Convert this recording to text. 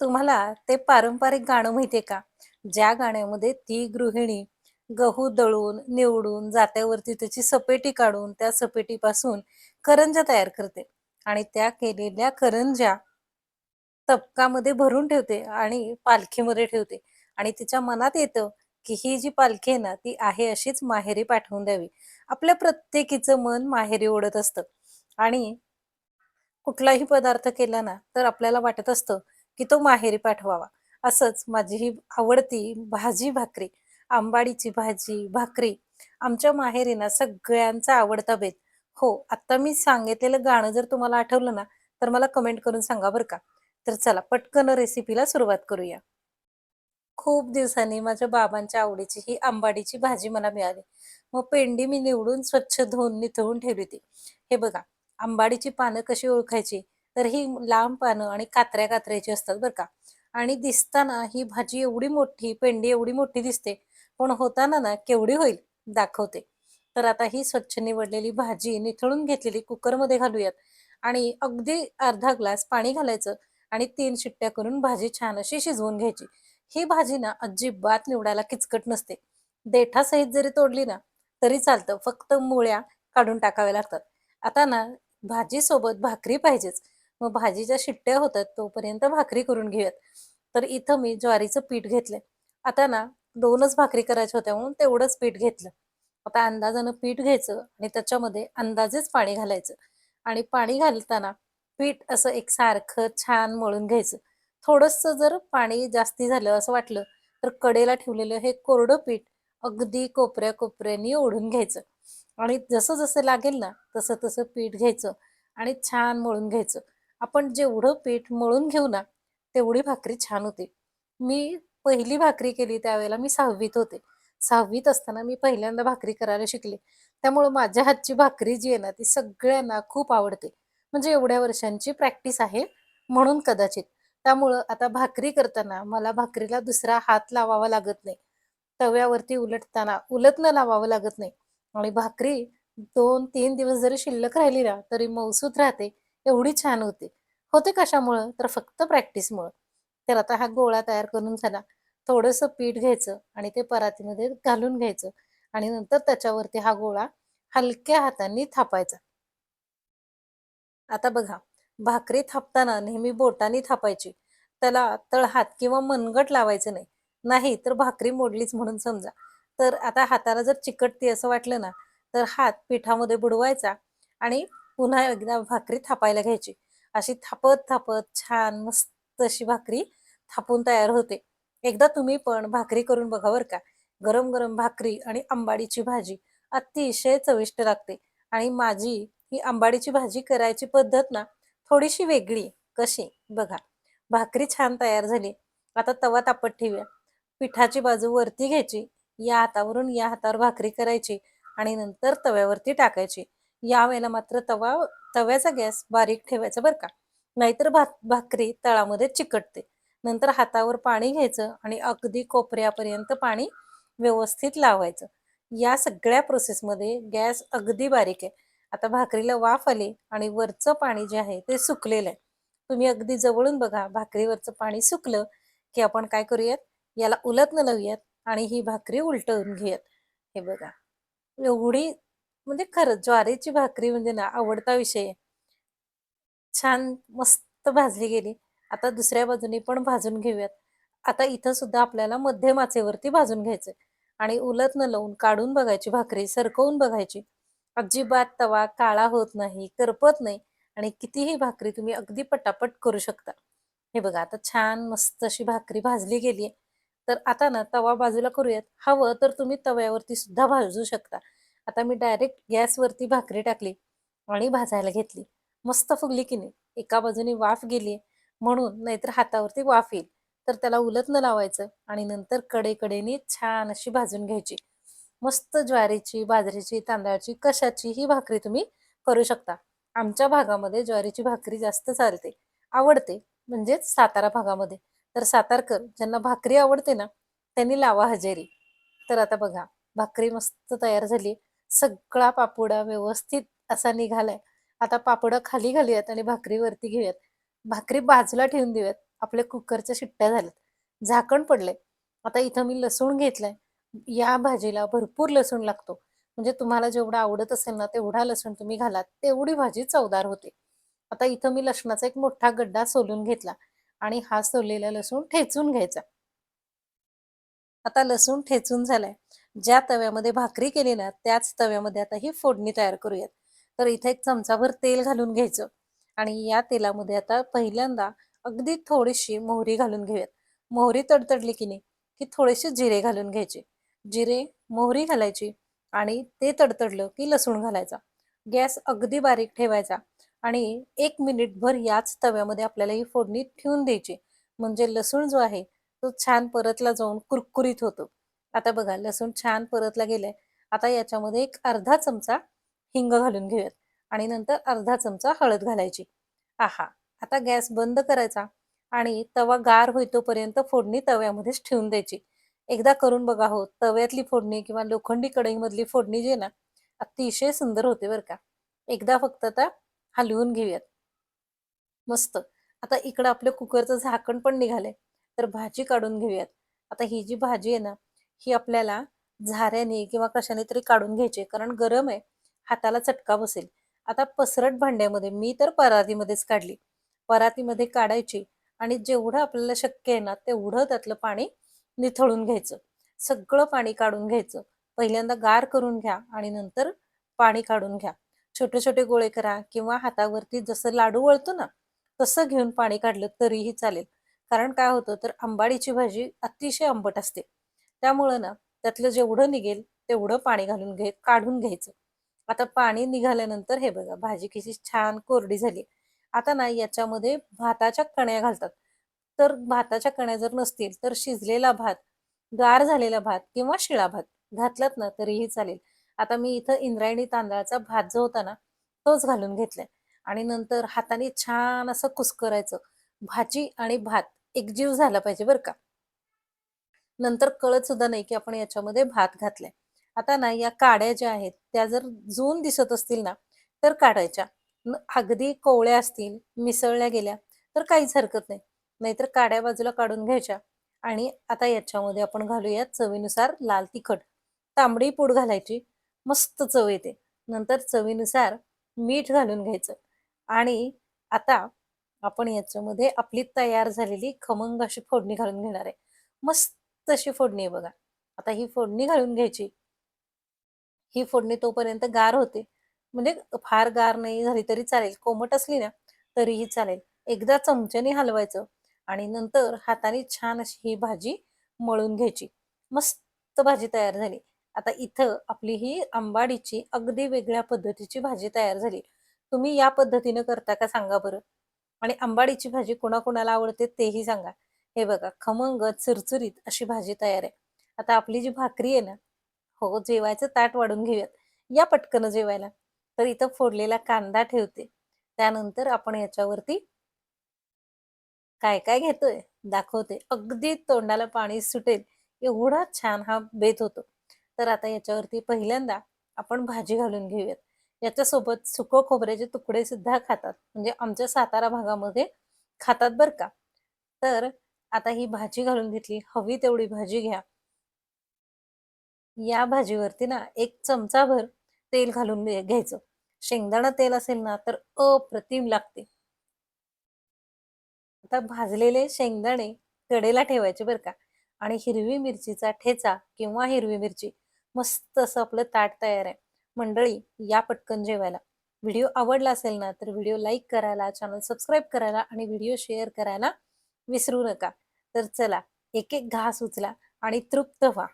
तुम्हाला ते पारंपरिक गाणं माहितीये का? ज्या गाण्यामध्ये ती गृहिणी गहू दळून, निवडून, जात्यावरती त्याची सपेटी काढून, त्या सपेटीपासून करंज्या तयार करते आणि त्या केलेल्या करंज्या तबकामध्ये भरून ठेवते आणि पालखीमध्ये ठेवते आणि तिच्या मनात येतं, की ही जी पालखी आहे ना, ती आहे अशीच माहेरी पाठवून द्यावी. आपल्या प्रत्येकीचं मन माहेरी ओढत असतं आणि कुठलाही पदार्थ केला ना, तर आपल्याला वाटत असतं, की तो माहेरी पाठवावा. असंच माझी ही आवडती भाजी भाकरी, आंबाडीची भाजी, भाकरी आमच्या माहेरीना सगळ्यांचा आवडता बेत. हो, आता मी सांगितलेलं गाणं जर तुम्हाला आठवलं ना, तर मला कमेंट करून सांगा बरं का. तर चला पटकन रेसिपीला सुरुवात करूया. खूप दिवसांनी माझ्या बाबांच्या आवडीची ही आंबाडीची भाजी मला मिळाली. मग पेंडी मी निवडून स्वच्छ धुवून निथळून ठेवली होती. हे बघा, आंबाडीची पानं कशी ओळखायची? तर ही लांब पानं आणि कात्र्या कात्र्याची असतात बरं का. आणि दिसताना ही भाजी एवढी मोठी, पेंडी एवढी मोठी दिसते, पण होताना ना केवढी होईल दाखवते. तर आता ही स्वच्छ निवडलेली भाजी निथळून घेतलेली कुकरमध्ये घालूयात आणि अगदी अर्धा ग्लास पाणी घालायचं आणि तीन शिट्ट्या करून भाजी छान अशी शिजवून घ्यायची. ही भाजी ना अजिबात निवडायला किचकट नसते. देठासहित जरी तोडली ना, तरी चालतं. फक्त मुळ्या काढून टाकाव्या लागतात. आता ना भाजीसोबत भाकरी पाहिजेच. मग भाजीच्या शिट्ट्या होतात तोपर्यंत भाकरी करून घेऊयात. तर इथं मी ज्वारीचं पीठ घेतलंय. आता ना दोनच भाकरी करायच्या होत्या म्हणून तेवढंच पीठ घेतलं. आता अंदाजानं पीठ घ्यायचं आणि त्याच्यामध्ये अंदाजेच पाणी घालायचं आणि पाणी घालताना पीठ असं एक सारखं छान मळून घ्यायचं. थोडंसं जर पाणी जास्ती झालं असं वाटलं, तर कडेला ठेवलेलं हे कोरडं पीठ अगदी कोपऱ्या-कोपऱ्यानी ओढून घ्यायचं आणि जसं-जसं लागेल ना, तसं-तसं पीठ घ्यायचं आणि छान मळून घ्यायचं. आपण जेवढं पीठ मळून घेऊ ना, तेवढी भाकरी छान होते. मी पहिली भाकरी केली त्यावेळेला मी सहावीत होते. सहावीत असताना मी पहिल्यांदा भाकरी करायला शिकले. त्यामुळं माझ्या हातची भाकरी जी आहे ना, ती सगळ्यांना खूप आवडते. म्हणजे एवढ्या वर्षांची प्रॅक्टिस आहे म्हणून कदाचित. त्यामुळं आता भाकरी करताना मला भाकरीला दुसरा हात लावावा लागत नाही. तव्यावरती उलटताना उलटणं लावावं लागत नाही आणि भाकरी 2-3 दिवस जरी शिल्लक राहिली ना, तरी मौसूत राहते. एवढी छान होते. होते कशामुळं? तर फक्त प्रॅक्टिसमुळं. तर आता हा गोळा तयार करून झाला. थोडंसं पीठ घ्यायचं आणि ते परातीमध्ये घालून घ्यायचं आणि नंतर त्याच्यावरती हा गोळा हलक्या हातांनी थापायचा. आता बघा, भाकरी थापताना नेहमी बोटांनी थापायची. त्याला तळहात किंवा मनगट लावायचं नाही. नाही तर भाकरी मोडलीच म्हणून समजा. तर आता हाताला जर चिकटते असं वाटलं ना, तर हात पिठामध्ये बुडवायचा आणि पुन्हा एकदा भाकरी थापायला घ्यायची. अशी थापत-थापत छान मस्त अशी भाकरी थापून तयार होते. एकदा तुम्ही पण भाकरी करून बघा बरं का. गरम-गरम भाकरी आणि आंबाडीची भाजी अतिशय चविष्ट लागते आणि माझी ही आंबाडीची भाजी करायची पद्धत ना थोडीशी वेगळी कशी? बघा. भाकरी छान तयार झाली. आता तवा तापत ठेवूया. पिठाची बाजू वरती घ्यायची. या हातावरून या हातावर भाकरी करायची आणि नंतर तव्यावरती टाकायची. यावेळेला मात्र तवा तव्याचा गॅस बारीक ठेवायचा बरं का. नाहीतर भात भाकरी तळामध्ये चिकटते. नंतर हातावर पाणी घ्यायचं आणि अगदी कोपऱ्यापर्यंत पाणी व्यवस्थित लावायचं. या सगळ्या प्रोसेसमध्ये गॅस अगदी बारीक आहे. आता भाकरीला वाफ आली आणि वरचं पाणी जे आहे ते सुकलेलं आहे. तुम्ही अगदी जवळून बघा भाकरीवरचं पाणी सुकलं, की आपण काय करूयात, याला उलथनं लावूयात आणि ही भाकरी उलटवून घेऊयात. हे बघा. एवढी म्हणजे खरंच ज्वारीची भाकरी म्हणजे ना आवडता विषय आहे. छान मस्त भाजली गेली. आता दुसऱ्या बाजूनी पण भाजून घेऊयात. आता इथं सुद्धा आपल्याला मध्यम आचेवरती भाजून घ्यायचंय आणि उलथनं लावून काढून बघायची भाकरी, सरकवून बघायची. अजिबात तवा काळा होत नाही, करपत नाही आणि कितीही भाकरी तुम्ही अगदी पटापट करू शकता. हे बघा आता छान मस्त अशी भाकरी भाजली गेली तर आता ना तवा बाजूला करूयात. हवं तर तुम्ही तव्यावरती सुद्धा भाजू शकता. आता मी डायरेक्ट गॅसवरती भाकरी टाकली आणि भाजायला घेतली. मस्त फुगली की नाही. एका बाजूने वाफ गेली म्हणून, नाहीतर हातावरती वाफ येईल. तर त्याला उलथनं लावायचं आणि नंतर कडेकडेने छान अशी भाजून घ्यायची. मस्त ज्वारीची, बाजरीची, तांदळाची कशाची ही भाकरी तुम्ही करू शकता. आमच्या भागामध्ये ज्वारीची भाकरी जास्त चालते, आवडते म्हणजेच सातारा भागामध्ये. तर सातारकर ज्यांना भाकरी आवडते ना, त्यांनी लावा हजेरी. तर आता बघा, भाकरी मस्त तयार झाली. सगळा पापुडा व्यवस्थित असा निघालाय. आता पापड खाली घालूयात आणि भाकरी वरती घेऊयात. भाकरी बाजूला ठेवून देऊयात. आपल्या कुकरच्या शिट्ट्या झाल्यात. झाकण पडलंय. आता इथं मी लसूण घेतलाय. या भाजीला भरपूर लसूण लागतो. म्हणजे तुम्हाला जेवढा आवडत असेल ना तेवढा लसूण तुम्ही घालात तेवढी भाजी चवदार होते. आता इथं मी लसणाचा एक मोठा गड्डा सोलून घेतला आणि हा सोललेला लसूण ठेचून घ्यायचा. आता लसूण ठेचून झालाय. ज्या तव्यामध्ये भाकरी केली ना त्याच तव्यामध्ये आता ही फोडणी तयार करूयात. तर इथे एक चमचाभर तेल घालून घ्यायचं आणि या तेलामध्ये आता पहिल्यांदा अगदी थोडीशी मोहरी घालून घेऊयात. मोहरी तडतडली की नाही की थोडेसे जिरे घालून घ्यायचे. जिरे मोहरी घालायची आणि ते तडतडलं की लसूण घालायचा. गॅस अगदी बारीक ठेवायचा आणि एक मिनिटभर याच तव्यामध्ये आपल्याला ही फोडणी ठेवून द्यायची. म्हणजे लसूण जो आहे तो छान परतला जाऊन कुरकुरीत होतो. आता बघा लसूण छान परतला गेलाय. आता याच्यामध्ये एक अर्धा चमचा हिंग घालून घेऊयात. आणि नंतर अर्धा चमचा हळद घालायची. आहा आता गॅस बंद करायचा आणि तवा गार होईतोपर्यंत फोडणी तव्यामध्येच ठेवून द्यायची. एकदा करून बघा हो तव्यातली फोडणी किंवा लोखंडी कढईमधली फोडणी जी आहे ना अतिशय सुंदर होते बरं का. एकदा फक्त आता हलवून घेऊयात. मस्त. आता इकडं आपलं कुकरचं झाकण पण निघालंय. तर भाजी काढून घेऊयात. आता ही जी भाजी आहे ना ही आपल्याला झाऱ्याने किंवा कशाने तरी काढून घ्यायची कारण गरम आहे हाताला चटका बसेल. आता पसरट भांड्यामध्ये मी तर परातीमध्येच काढली. परातीमध्ये काढायची आणि जेवढं आपल्याला शक्य आहे ना तेवढं त्यातलं पाणी निथळून घ्यायचं. सगळं पाणी काढून घ्यायचं. पहिल्यांदा गार करून घ्या आणि नंतर पाणी काढून घ्या. छोटे छोटे गोळे करा किंवा हातावरती जसं लाडू वळतो ना तसं घेऊन पाणी काढलं तरीही चालेल. कारण काय होतं तर आंबाडीची भाजी अतिशय आंबट असते. त्यामुळं ना त्यातलं जेवढं निघेल तेवढं पाणी घालून घे काढून घ्यायचं. आता पाणी निघाल्यानंतर हे बघा भाजी कशी छान कोरडी झाली. आता ना याच्यामध्ये भाताच्या कण्या घालतात. तर भाताच्या कण्या जर नसतील तर शिजलेला भात गार झालेला भात किंवा शिळा भात घातलात ना तरीही चालेल. आता मी इथं इंद्रायणी तांदळाचा भात जो होता ना तोच घालून घेतलाय. आणि नंतर हाताने छान असं कुस्करायचं. भाजी आणि भात एकजीव झाला पाहिजे बरं का. नंतर कळत सुद्धा नाही की आपण याच्यामध्ये भात घातलाय. आता ना या काड्या ज्या आहेत त्या जर जून दिसत असतील ना तर काढायच्या. अगदी कोवळ्या असतील मिसळल्या गेल्या तर काहीच हरकत नाही. नाहीतर काड्या बाजूला काढून घ्यायच्या आणि आता याच्यामध्ये आपण घालूया चवीनुसार लाल तिखट. तांबडी पूड घालायची मस्त चव येते. नंतर चवीनुसार मीठ घालून घ्यायचं. आणि आता आपण याच्यामध्ये आपली तयार झालेली खमंग अशी फोडणी घालून घेणार आहे. मस्त तशी फोडणी आहे बघा. आता ही फोडणी घालून घ्यायची. ही फोडणी तोपर्यंत गार होते. म्हणजे फार गार नाही झाली तरी चालेल. कोमट असली ना तरीही चालेल. एकदा चमच्याने हलवायचं आणि नंतर हाताने छान अशी ही भाजी मळून घ्यायची. मस्त भाजी तयार झाली. आता इथं आपली ही आंबाडीची अगदी वेगळ्या पद्धतीची भाजी तयार झाली. तुम्ही या पद्धतीनं करता का सांगा बरं? आणि आंबाडीची भाजी कोणाकोणाला आवडते तेही सांगा. हे बघा खमंग चुरचुरीत अशी भाजी तयार आहे. आता आपली जी भाकरी आहे ना हो जेवायचं ताट वाढून घेऊयात. या पटकन जेवायला. तर इथं फोडलेला कांदा ठेवते. त्यानंतर आपण याच्यावरती काय काय घेतोय? दाखवते. अगदी तोंडाला पाणी सुटेल. एवढा छान हा बेत होतो. तर आता याच्यावरती पहिल्यांदा आपण भाजी घालून घेऊयात. याच्यासोबत सुकं खोबऱ्याचे तुकडे सुद्धा खातात. म्हणजे आमच्या सातारा भागामध्ये खातात बरं का. तर आता ही भाजी घालून घेतली हवी तेवढी भाजी घ्या. या भाजीवरती ना एक चमचाभर तेल घालून घ्यायचं. शेंगदाणा तेल असेल ना तर अप्रतिम लागते. आता भाजलेले शेंगदाणे कडेला ठेवायचे बरं का. आणि हिरवी मिरचीचा ठेचा किंवा हिरवी मिरची मस्त असं आपलं ताट तयार आहे. मंडळी या पटकन जेवायला. व्हिडिओ आवडला असेल ना तर व्हिडिओ लाईक करायला चॅनल सबस्क्राईब करायला आणि व्हिडिओ शेअर करायला विसरू नका. तर चला एक एक घास उचला आणि तृप्त व्हा.